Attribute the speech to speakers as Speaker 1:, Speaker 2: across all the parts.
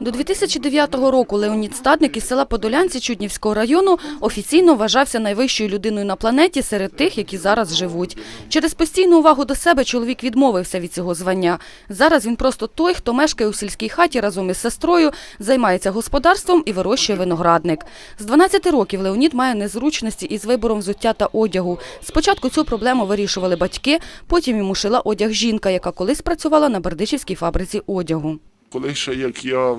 Speaker 1: До 2009 року Леонід Стадник із села Подолянці Чуднівського району офіційно вважався найвищою людиною на планеті серед тих, які зараз живуть. Через постійну увагу до себе чоловік відмовився від цього звання. Зараз він просто той, хто мешкає у сільській хаті разом із сестрою, займається господарством і вирощує виноградник. З 12 років Леонід має незручності із вибором взуття та одягу. Спочатку цю проблему вирішували батьки, потім йому шила одяг жінка, яка колись працювала на Бердичівській фабриці одягу.
Speaker 2: Коли ще як я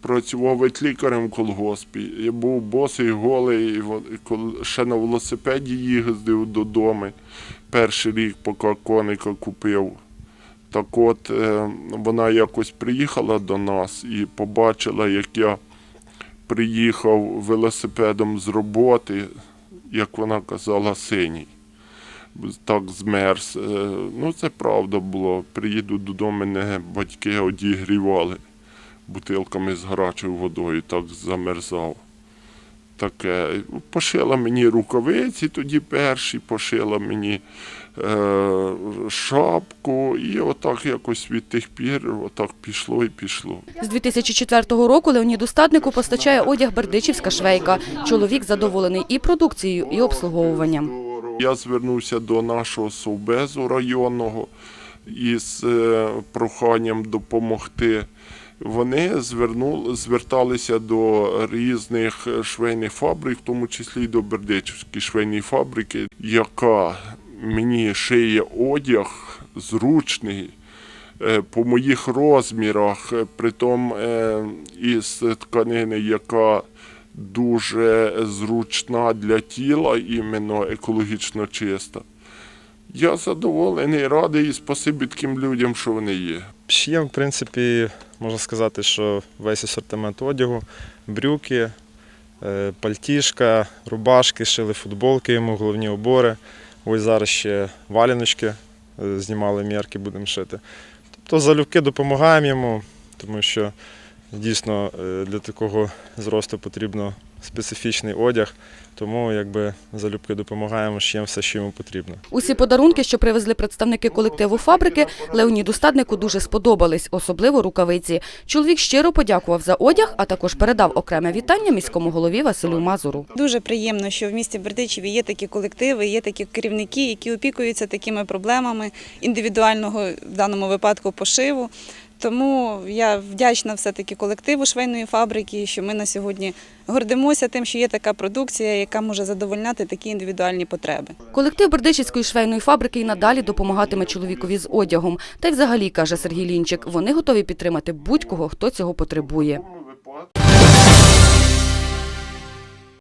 Speaker 2: працював ветлікарем в колгоспі, я був босий, голий, і ще на велосипеді їздив додому. Перший рік, поки коника купив. Так от е, вона якось приїхала до нас і побачила, як я приїхав велосипедом з роботи, як вона казала, синій. Так змерз. Е, Ну, це правда було. Приїду додому, мене батьки одігрівали бутилками з гарячою водою, так замерзав. Таке. Пошила мені рукавиці тоді перші, пошила мені е, шапку, і отак якось від тих пір отак пішло і пішло.
Speaker 1: З 2004 року Леоніду Стаднику постачає одяг Бердичівська швейка. Чоловік задоволений і продукцією, і обслуговуванням.
Speaker 2: Я звернувся до нашого совбезу районного із е, проханням допомогти. Вони звернули, зверталися до різних швейних фабрик, в тому числі й до Бердичівської швейної фабрики, яка мені шиє одяг зручний е, по моїх розмірах, притом е, із тканини, яка дуже зручна для тіла, іменно екологічно чиста. Я задоволений, радий і спасибі таким людям, що вони є.
Speaker 3: Шиєм, в принципі, можна сказати, що весь асортимент одягу, брюки, е, пальтішка, рубашки, шили футболки йому, головні убори. Ось зараз ще валяночки е, знімали мірки, будемо шити. Тобто залюбки допомагаємо йому, тому що дійсно е, для такого зросту потрібно специфічний одяг, тому якби залюбки допомагаємо, шиємо все, що йому потрібно.
Speaker 1: Усі подарунки, що привезли представники колективу фабрики, Леоніду Стаднику дуже сподобались, особливо рукавиці. Чоловік щиро подякував за одяг, а також передав окреме вітання міському голові Василю Мазуру.
Speaker 4: Дуже приємно, що в місті Бердичеві є такі колективи, є такі керівники, які опікуються такими проблемами індивідуального в даному випадку пошиву. Тому я вдячна все-таки колективу швейної фабрики, що ми на сьогодні гордимося тим, що є така продукція, яка може задовольняти такі індивідуальні потреби.
Speaker 1: Колектив Бердичівської швейної фабрики і надалі допомагатиме чоловікові з одягом. Та й взагалі, каже Сергій Лінчик, вони готові підтримати будь-кого, хто цього потребує.